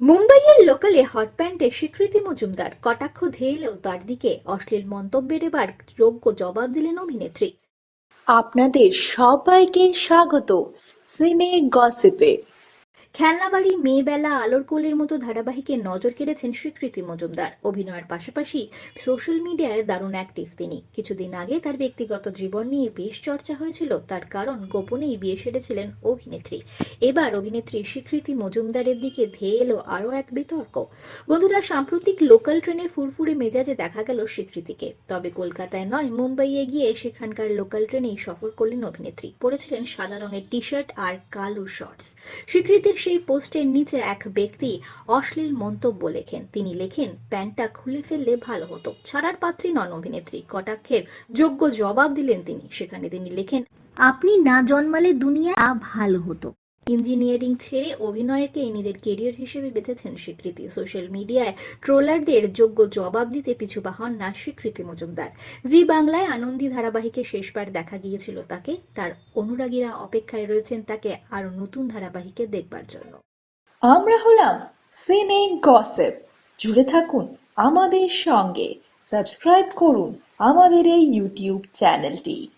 মুম্বাইয়ের লোকালে হট প্যান্টে স্বীকৃতি মজুমদার, কটাক্ষ ধেয়ে এলেও তার দিকে অশ্লীল মন্তব্যের এবার যোগ্য জবাব দিলেন অভিনেত্রী। আপনাদের সবাইকে স্বাগত। সিনে গসিপে। খেলনাবাড়ি, মেয়েবেলা, আলোর কোলের মতো ধারাবাহিকে নজর কেড়েছেন স্বীকৃতি মজুমদার। অভিনয়ের পাশাপাশি সোশ্যাল মিডিয়ায় দারুণ অ্যাক্টিভ তিনি। কিছুদিন আগে তার ব্যক্তিগত জীবন নিয়ে বেশ চর্চা হয়েছিল, তার কারণ গোপনেই বিয়ে সেরেছিলেন অভিনেত্রী। এবার অভিনেত্রী স্বীকৃতি মজুমদারের দিকে ধেয়ে এলো আরও এক বিতর্ক। বন্ধুরা, সাম্প্রতিক লোকাল ট্রেনের ফুরফুরে মেজাজে দেখা গেল স্বীকৃতিকে। তবে কলকাতায় নয়, মুম্বাইয়ে গিয়ে সেখানকার লোকাল ট্রেনেই সফর করলেন অভিনেত্রী। পরেছিলেন সাদা রঙের টি শার্ট আর কালো শর্টস। স্বীকৃতির সেই পোস্টের নিচে এক ব্যক্তি অশ্লীল মন্তব্য লেখেন। তিনি লেখেন, প্যান্টটা খুলে ফেললে ভালো হতো। ছাড়ার পাত্রী নন অভিনেত্রী। কটাক্ষের যোগ্য জবাব দিলেন তিনি। সেখানে তিনি লেখেন, আপনি না জন্মালে দুনিয়া ভালো হতো। ইঞ্জিনিয়ারিং ছেড়ে অভিনয়কে নিজের কেরিয়ার হিসেবে বেঁচেছেন স্বীকৃতি। সোশ্যাল মিডিয়ায় ট্রোলারদের যোগ্য জবাব দিতে পিছু হন না স্বীকৃতি মজুমদার। জি বাংলায় আনন্দী ধারাবাহিকে শেষবার দেখা গিয়েছিল তাকে। তার অনুরাগীরা অপেক্ষায় রয়েছেন তাকে আরও নতুন ধারাবাহিকে দেখবার জন্য। আমরা হলাম সিনে গসেপ। জুড়ে থাকুন আমাদের সঙ্গে। সাবস্ক্রাইব করুন আমাদের এই ইউটিউব চ্যানেলটি।